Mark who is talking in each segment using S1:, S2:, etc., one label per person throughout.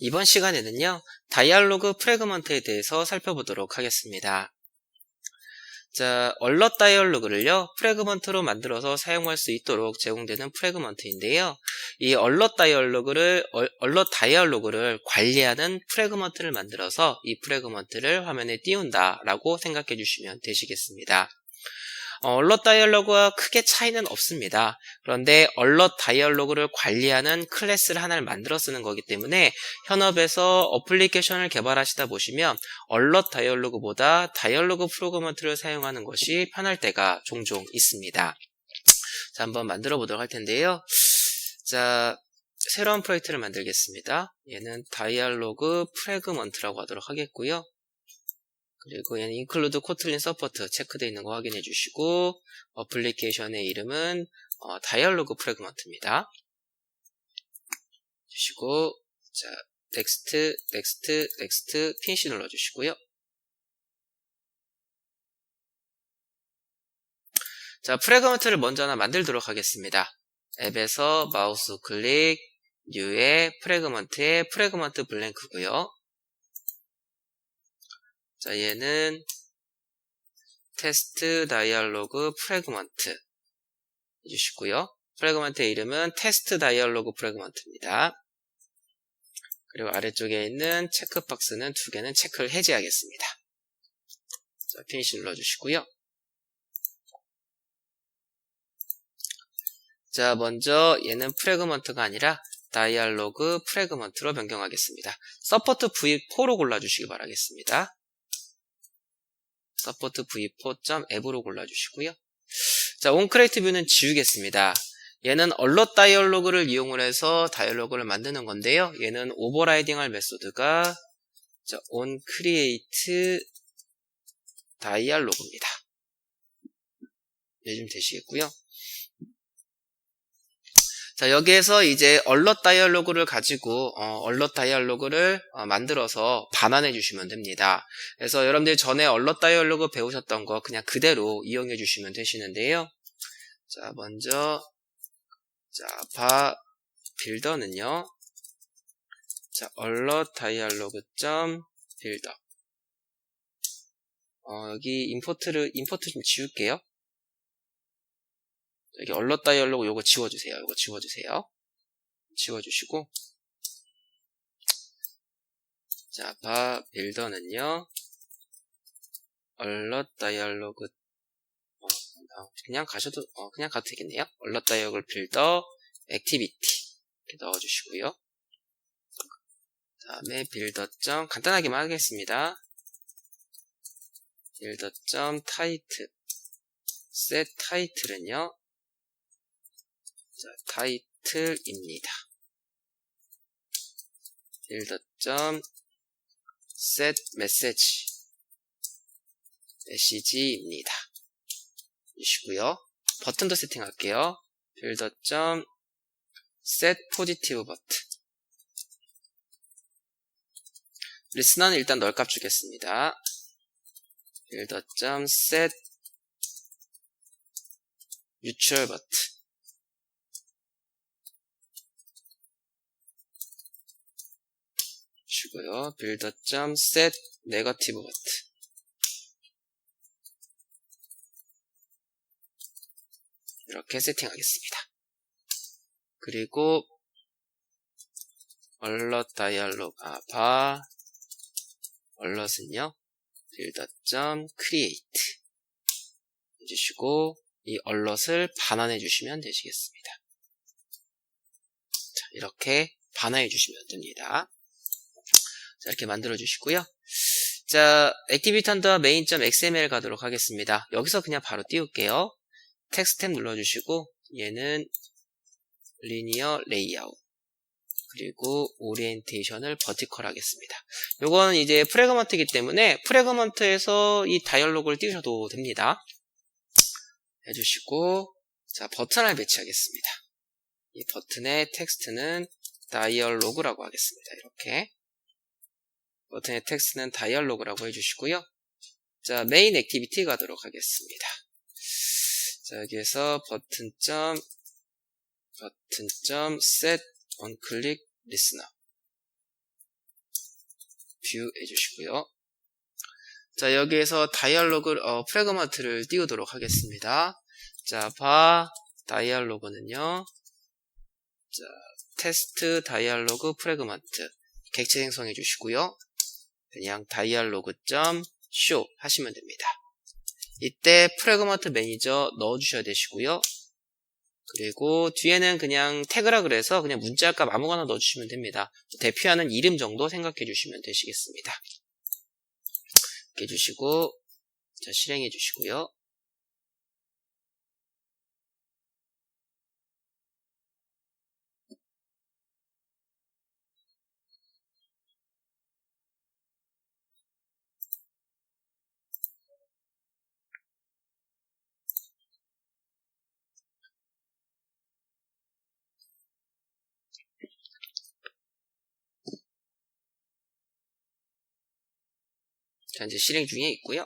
S1: 이번 시간에는요, 다이알로그 프래그먼트에 대해서 살펴보도록 하겠습니다. 자, 얼럿 다이얼로그를요, 프래그먼트로 만들어서 사용할 수 있도록 제공되는 프래그먼트인데요. 이 얼럿 다이얼로그를, 얼럿 다이얼로그를 관리하는 프래그먼트를 만들어서 이 프래그먼트를 화면에 띄운다라고 생각해 주시면 되시겠습니다. 어, 얼럿 다이얼로그와 크게 차이는 없습니다. 그런데 얼럿 다이얼로그를 관리하는 클래스를 하나를 만들어 쓰는 거기 때문에 현업에서 어플리케이션을 개발하시다 보시면 얼럿 다이얼로그보다 다이얼로그 프로그먼트를 사용하는 것이 편할 때가 종종 있습니다. 자, 한번 만들어 보도록 할 텐데요. 자, 새로운 프로젝트를 만들겠습니다. 얘는 다이얼로그 프래그먼트라고 하도록 하겠고요. 그리고 얘는 include kotlin support 체크되어 있는 거 확인해 주시고 어플리케이션의 이름은 어, 다이얼로그 프래그먼트입니다. 주시고 자 next, next, next finish 눌러 주시고요. 자 프래그먼트를 먼저 하나 만들도록 하겠습니다. 앱에서 마우스 클릭 뉴의 프래그먼트에 프래그먼트 블랭크고요. 자, 얘는 테스트 다이얼로그 프래그먼트 해주시고요. 프래그먼트의 이름은 테스트 다이얼로그 프래그먼트입니다. 그리고 아래쪽에 있는 체크박스는 두 개는 체크를 해제하겠습니다. 자, 피니시 눌러주시고요. 자, 먼저 얘는 프래그먼트가 아니라 다이얼로그 프래그먼트로 변경하겠습니다. 서포트 V4로 골라주시기 바라겠습니다. 서포트 v4.app로 골라주시고요. 자, 온크레이트 뷰는 지우겠습니다. 얘는 얼럿 다이얼로그를 이용을 해서 다이얼로그를 만드는 건데요. 얘는 오버라이딩 할 메소드가 onCreate 다이얼로그입니다. 요즘 되시겠고요. 자, 여기에서 이제 얼럿 다이얼로그를 가지고 어, 얼럿 다이얼로그를 어, 만들어서 반환해 주시면 됩니다. 그래서 여러분들 전에 얼럿 다이얼로그 배우셨던 거 그냥 그대로 이용해 주시면 되시는데요. 자, 먼저 자, 바 빌더는요. 자, 얼럿 다이얼로그 점 빌더 어, 여기 임포트를 임포트 좀 지울게요. 여기 얼럿 다이얼로그 요거 지워주세요. 요거 지워주세요. 지워주시고 자, 바 빌더는요. 얼럿 다이얼로그 어, 그냥 가셔도 어, 그냥 가도 되겠네요. 얼럿 다이얼로그 빌더 액티비티 이렇게 넣어주시고요. 다음에 빌더 점 간단하게만 하겠습니다. 빌더 점 타이틀 셋 타이틀은요. 자, 타이틀입니다. 빌더.set message 메시지입니다. 이시고요. 버튼도 세팅할게요. 빌더.set positive 버튼 리스너는 일단 널값 주겠습니다. 빌더.set neutral 버튼 주시고요. builder.set negative 버튼 이렇게 세팅하겠습니다. 그리고 alert dialog 아, 바 alert은요. builder.create 해주시고 이 alert을 반환해 주시면 되시겠습니다. 자, 이렇게 반환해 주시면 됩니다. 자, 이렇게 만들어 주시고요. 자, 액티비티 언더 main.xml 가도록 하겠습니다. 여기서 그냥 바로 띄울게요. 텍스트 탭 눌러주시고 얘는 리니어 레이아웃 그리고 오리엔테이션을 버티컬 하겠습니다. 요건 이제 프래그먼트이기 때문에 프래그먼트에서 이 다이얼로그를 띄우셔도 됩니다. 해주시고 자 버튼을 배치하겠습니다. 이 버튼의 텍스트는 다이얼로그라고 하겠습니다. 이렇게 버튼의 텍스트는 다이얼로그라고 해주시고요. 자, 메인 액티비티 가도록 하겠습니다. 자, 여기에서 버튼 점 버튼 점 set on click listener 뷰 해주시고요. 자, 여기에서 다이얼로그, 어, 프레그먼트를 띄우도록 하겠습니다. 자, 바, 다이얼로그는요. 자, 테스트 다이얼로그 프레그먼트. 객체 생성해 주시고요. 그냥 다이얼로그.show 하시면 됩니다. 이때 프레그먼트 매니저 넣어 주셔야 되시고요. 그리고 뒤에는 그냥 태그라 그래서 그냥 문자값 아무거나 넣어주시면 됩니다. 대표하는 이름 정도 생각해 주시면 되시겠습니다. 이렇게 해주시고 자 실행해 주시고요. 자, 이제 실행 중에 있고요.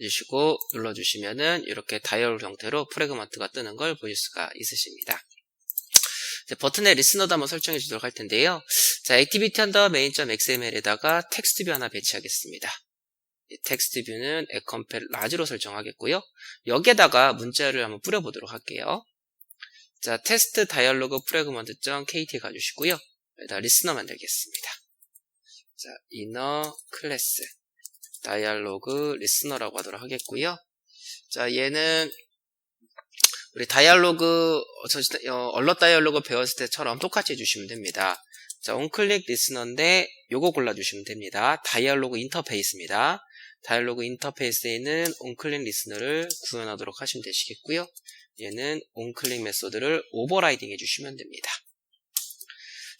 S1: 누르시고 눌러주시면은 이렇게 다이얼 형태로 프레그먼트가 뜨는 걸 보실 수가 있으십니다. 버튼의 리스너도 한번 설정해 주도록 할 텐데요. 자, 액티비티 언더 main.xml에다가 텍스트 뷰 하나 배치하겠습니다. 텍스트 뷰는 에컴펠 라지로 설정하겠고요. 여기에다가 문자를 한번 뿌려보도록 할게요. 자, 테스트 다이얼로그 프레그먼트.kt 가주시고요. 여기다 리스너 만들겠습니다. 자, 이너 클래스 다이얼로그 리스너라고 하도록 하겠고요. 자, 얘는 우리 다이얼로그 어, 얼럿 다이얼로그 배웠을 때처럼 똑같이 해주시면 됩니다. 자, 온클릭 리스너인데 요거 골라주시면 됩니다. 다이얼로그 인터페이스입니다. 다이얼로그 인터페이스에 있는 온클릭 리스너를 구현하도록 하시면 되시겠고요. 얘는 온클릭 메소드를 오버라이딩 해주시면 됩니다.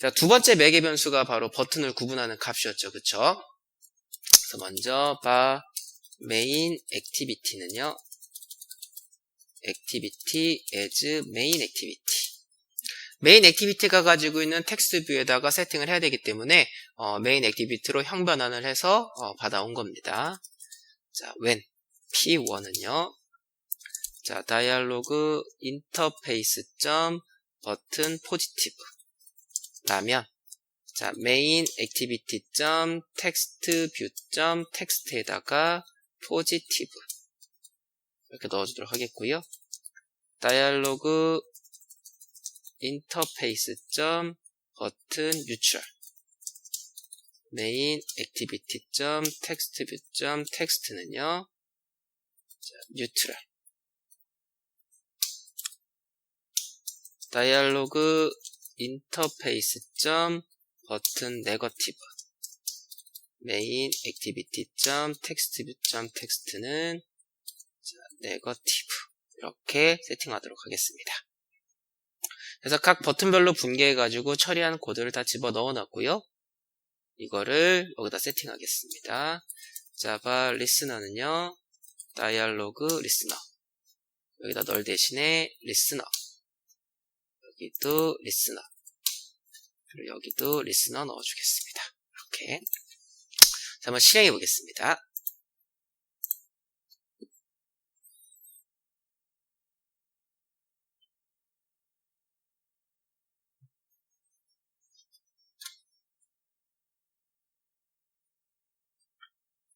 S1: 자, 두 번째 매개 변수가 바로 버튼을 구분하는 값이었죠. 그쵸? 그래서 먼저 바 main activity는요. activity as main activity. 메인 액티비티가 가지고 있는 텍스트 뷰에다가 세팅을 해야 되기 때문에 어, 메인 액티비티로 형 변환을 해서 어, 받아온 겁니다. 자, when p1은요. 자, 다이얼로그 인터페이스 점 버튼 포지티브 라면 자, main activity text view text에다가 positive 이렇게 넣어주도록 하겠고요. dialog interface button neutral main activity text view text는요. 자, neutral dialog interface 버튼 네거티브 메인 액티비티 점 텍스트 뷰점 텍스트는 네거티브 이렇게 세팅하도록 하겠습니다. 그래서 각 버튼별로 분개해 가지고 처리한 코드를 다 집어 넣어 놨고요. 이거를 여기다 세팅하겠습니다. 자바 리스너는요. 다이얼로그 리스너 여기다 널 대신에 리스너 여기도 리스너 그리고 여기도 리스너 넣어주겠습니다. 이렇게. 자, 한번 실행해 보겠습니다.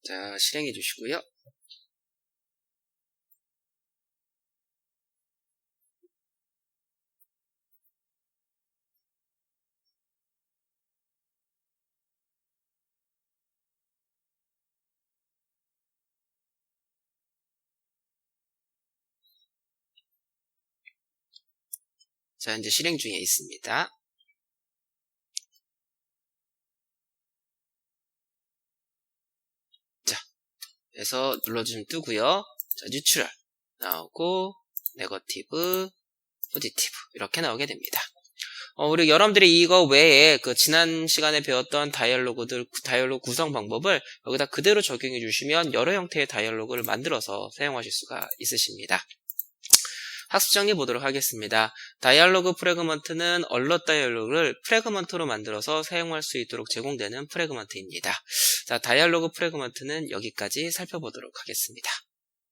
S1: 자, 실행해 주시고요. 자, 이제 실행 중에 있습니다. 자, 그래서 눌러주시면 뜨고요. 자, 뉴트럴 나오고 네거티브, 포지티브 이렇게 나오게 됩니다. 어, 우리 여러분들이 이거 외에 그 지난 시간에 배웠던 다이얼로그들 다이얼로그 구성 방법을 여기다 그대로 적용해 주시면 여러 형태의 다이얼로그를 만들어서 사용하실 수가 있으십니다. 학습 정리 보도록 하겠습니다. 다이얼로그 프레그먼트는 얼럿 다이얼로그를 프레그먼트로 만들어서 사용할 수 있도록 제공되는 프레그먼트입니다. 자, 다이얼로그 프레그먼트는 여기까지 살펴보도록 하겠습니다.